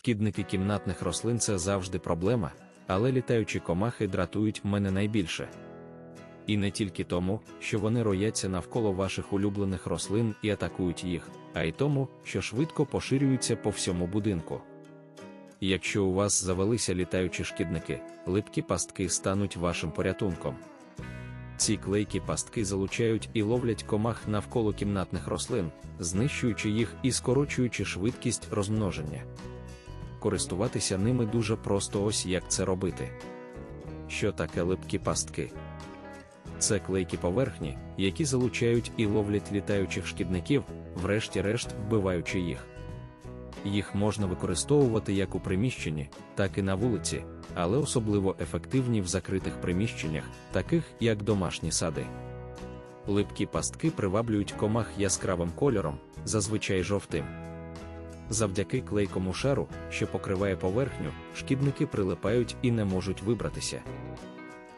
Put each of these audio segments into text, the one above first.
Шкідники кімнатних рослин це завжди проблема, але літаючі комахи дратують мене найбільше. І не тільки тому, що вони рояться навколо ваших улюблених рослин і атакують їх, а й тому, що швидко поширюються по всьому будинку. Якщо у вас завелися літаючі шкідники, липкі пастки стануть вашим порятунком. Ці клейкі пастки залучають і ловлять комах навколо кімнатних рослин, знищуючи їх і скорочуючи швидкість розмноження. Користуватися ними дуже просто ось як це робити. Що таке липкі пастки? Це клейкі поверхні, які залучають і ловлять літаючих шкідників, врешті-решт вбиваючи їх. Їх можна використовувати як у приміщенні, так і на вулиці, але особливо ефективні в закритих приміщеннях, таких як домашні сади. Липкі пастки приваблюють комах яскравим кольором, зазвичай жовтим. Завдяки клейкому шару, що покриває поверхню, шкідники прилипають і не можуть вибратися.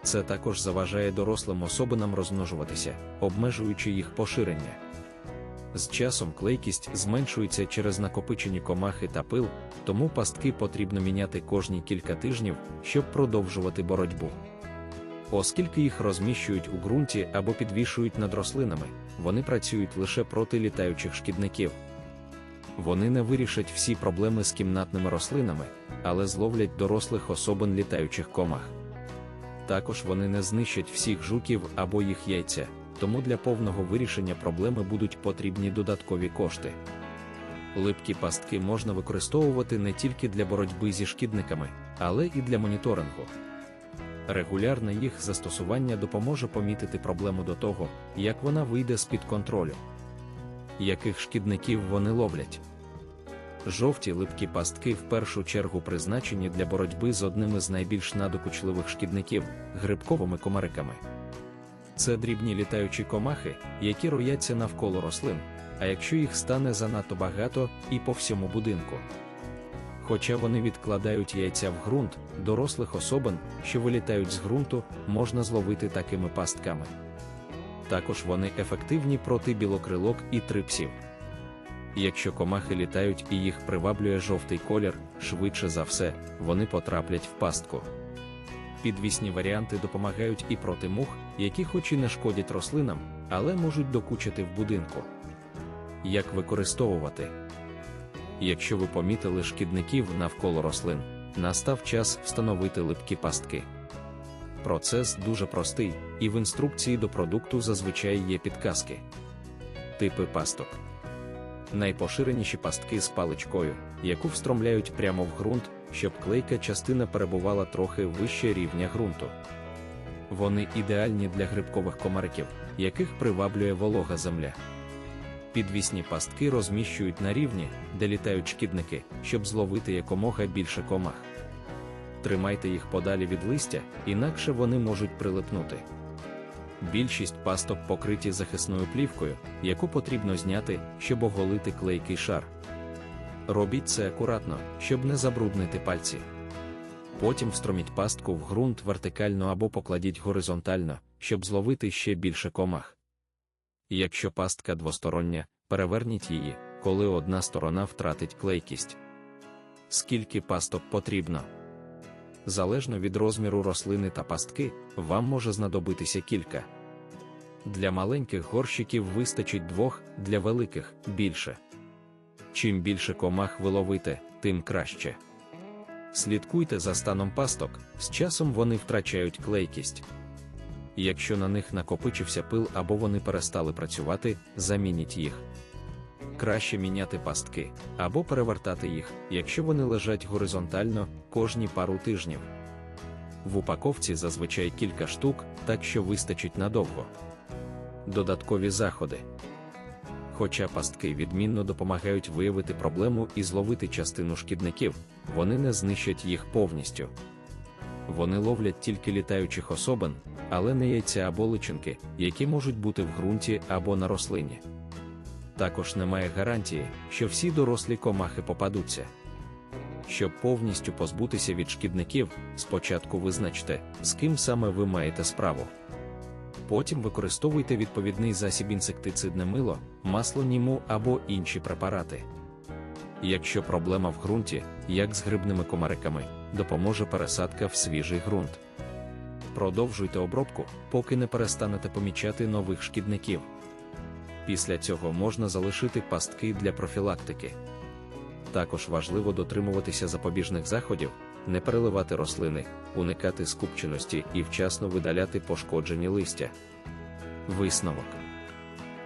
Це також заважає дорослим особинам розмножуватися, обмежуючи їх поширення. З часом клейкість зменшується через накопичені комахи та пил, тому пастки потрібно міняти кожні кілька тижнів, щоб продовжувати боротьбу. Оскільки їх розміщують у ґрунті або підвішують над рослинами, вони працюють лише проти літаючих шкідників. Вони не вирішать всі проблеми з кімнатними рослинами, але зловлять дорослих особин літаючих комах. Також вони не знищать всіх жуків або їх яйця, тому для повного вирішення проблеми будуть потрібні додаткові кошти. Липкі пастки можна використовувати не тільки для боротьби зі шкідниками, але і для моніторингу. Регулярне їх застосування допоможе помітити проблему до того, як вона вийде з-під контролю. Яких шкідників вони ловлять? Жовті липкі пастки в першу чергу призначені для боротьби з одним із найбільш надокучливих шкідників грибковими комариками. Це дрібні літаючі комахи, які рояться навколо рослин, а якщо їх стане занадто багато і по всьому будинку. Хоча вони відкладають яйця в ґрунт, дорослих особин, що вилітають з ґрунту, можна зловити такими пастками. Також вони ефективні проти білокрилок і трипсів. Якщо комахи літають і їх приваблює жовтий колір, швидше за все, вони потраплять в пастку. Підвісні варіанти допомагають і проти мух, які хоч і не шкодять рослинам, але можуть докучити в будинку. Як використовувати? Якщо ви помітили шкідників навколо рослин, настав час встановити липкі пастки. Процес дуже простий, і в інструкції до продукту зазвичай є підказки. Типи пасток. Найпоширеніші пастки з паличкою, яку встромляють прямо в ґрунт, щоб клейка частина перебувала трохи вище рівня ґрунту. Вони ідеальні для грибкових комариків, яких приваблює волога земля. Підвісні пастки розміщують на рівні, де літають шкідники, щоб зловити якомога більше комах. Тримайте їх подалі від листя, інакше вони можуть прилипнути. Більшість пасток покриті захисною плівкою, яку потрібно зняти, щоб оголити клейкий шар. Робіть це акуратно, щоб не забруднити пальці. Потім встроміть пастку в ґрунт вертикально або покладіть горизонтально, щоб зловити ще більше комах. Якщо пастка двостороння, переверніть її, коли одна сторона втратить клейкість. Скільки пасток потрібно? Залежно від розміру рослини та пастки, вам може знадобитися кілька. Для маленьких горщиків вистачить двох, для великих більше. Чим більше комах ви ловите, тим краще. Слідкуйте за станом пасток, з часом вони втрачають клейкість. Якщо на них накопичився пил або вони перестали працювати, замініть їх. Краще міняти пастки або перевертати їх, якщо вони лежать горизонтально кожні пару тижнів. В упаковці зазвичай кілька штук, так що вистачить надовго. Додаткові заходи. Хоча пастки відмінно допомагають виявити проблему і зловити частину шкідників, вони не знищать їх повністю. Вони ловлять тільки літаючих особин, але не яйця або личинки, які можуть бути в ґрунті або на рослині. Також немає гарантії, що всі дорослі комахи попадуться. Щоб повністю позбутися від шкідників, спочатку визначте, з ким саме ви маєте справу. Потім використовуйте відповідний засіб інсектицидне мило, масло німу або інші препарати. Якщо проблема в ґрунті, як з грибними комариками, допоможе пересадка в свіжий ґрунт. Продовжуйте обробку, поки не перестанете помічати нових шкідників. Після цього можна залишити пастки для профілактики. Також важливо дотримуватися запобіжних заходів, не переливати рослини, уникати скупченості і вчасно видаляти пошкоджені листя. Висновок.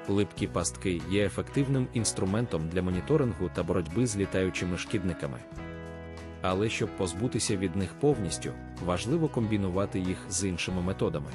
Липкі пастки є ефективним інструментом для моніторингу та боротьби з літаючими шкідниками. Але щоб позбутися від них повністю, важливо комбінувати їх з іншими методами.